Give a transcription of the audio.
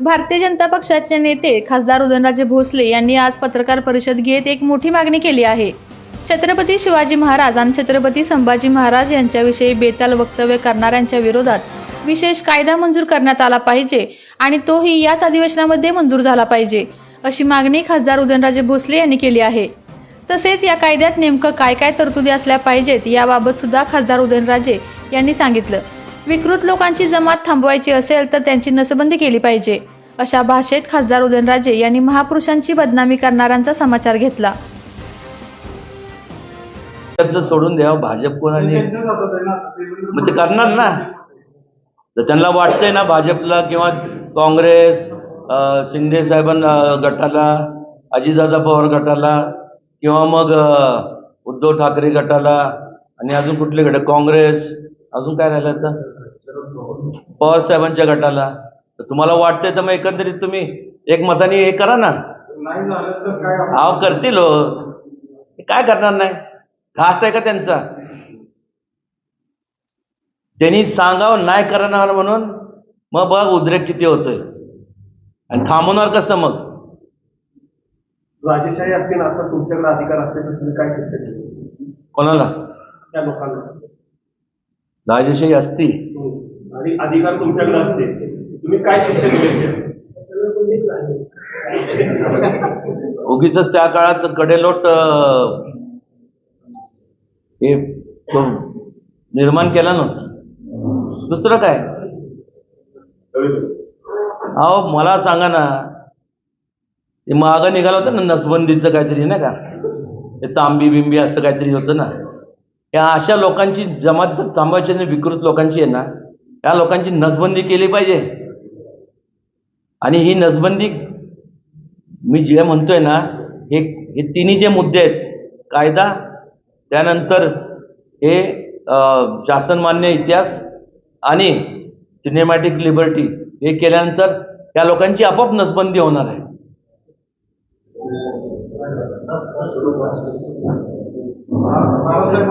भारतीय जनता पक्षाचे नेते खासदार उदयनराजे भोसले यांनी आज पत्रकार परिषद घेत एक मोठी मागणी केली आहे. छत्रपती शिवाजी महाराज आणि छत्रपती संभाजी महाराज यांच्याविषयी बेताल वक्तव्य करणाऱ्यांच्या विरोधात विशेष कायदा मंजूर करण्यात आला पाहिजे आणि तोही याच अधिवेशनामध्ये मंजूर झाला पाहिजे अशी मागणी खासदार उदयनराजे भोसले यांनी केली आहे. तसेच या कायद्यात नेमकं काय काय तरतुदी असल्या पाहिजेत याबाबत सुद्धा खासदार उदयनराजे यांनी सांगितलं. विकृत लोकांची जमात थांबवायची असेल तर त्यांची नसबंदी केली पाहिजे. अशा भाषेत खासदार उदयनराजे यांनी महापुरुषांची बदनामी करणाऱ्यांचा समाचार घेतला. शब्द सोडून द्यावं भाजप कोणाने? मग ते करणार ना. तर त्यांना वाटतंय ना भाजपला किंवा काँग्रेस शिंदे साहेबांना गटाला अजितदादा पवार गटाला किंवा मग उद्धव ठाकरे गटाला आणि अजून कुठले गट? काँग्रेस अजून काय राहिलं आता? पवार साहेबांच्या गटाला. तर तुम्हाला वाटतंय तर मग एकंदरीत तुम्ही एक मताने हे करा ना. अहो करतील हो. काय करणार नाही? घास आहे का त्यांचा? त्यांनी सांगावं नाही करणार म्हणून मग बघ उद्रेक किती होतोय. आणि थांबवणार कसं मग? राजेशाही असते ना आता तुमच्याकडे अधिकार असते तर तुम्ही काय कोणाला? त्या लोकांना. राजेशाही असती हम्म. आणि अधिकार तुमच्याकडे असते. तुम्ही काय शिक्षण उगीच त्या काळात कडेलोट हे निर्माण केला नव्हता. दुसरं काय? अहो मला सांगा ना ते मागं निघालं होतं ना नसबंदीचं काहीतरी नाही का? ते तांबी बिंबी असं काहीतरी होतं ना. या अशा लोकांची जमात थांबायची आणि विकृत लोकांची आहे ना त्या लोकांची नसबंदी केली पाहिजे. आणि ही नसबंदी मी जे म्हणतोय ना हे हे तिन्ही जे मुद्दे आहेत कायदा त्यानंतर हे शासनमान्य इतिहास आणि सिनेमॅटिक लिबर्टी हे केल्यानंतर त्या लोकांची आपोआप नसबंदी होणार आहे. बाळासाहेब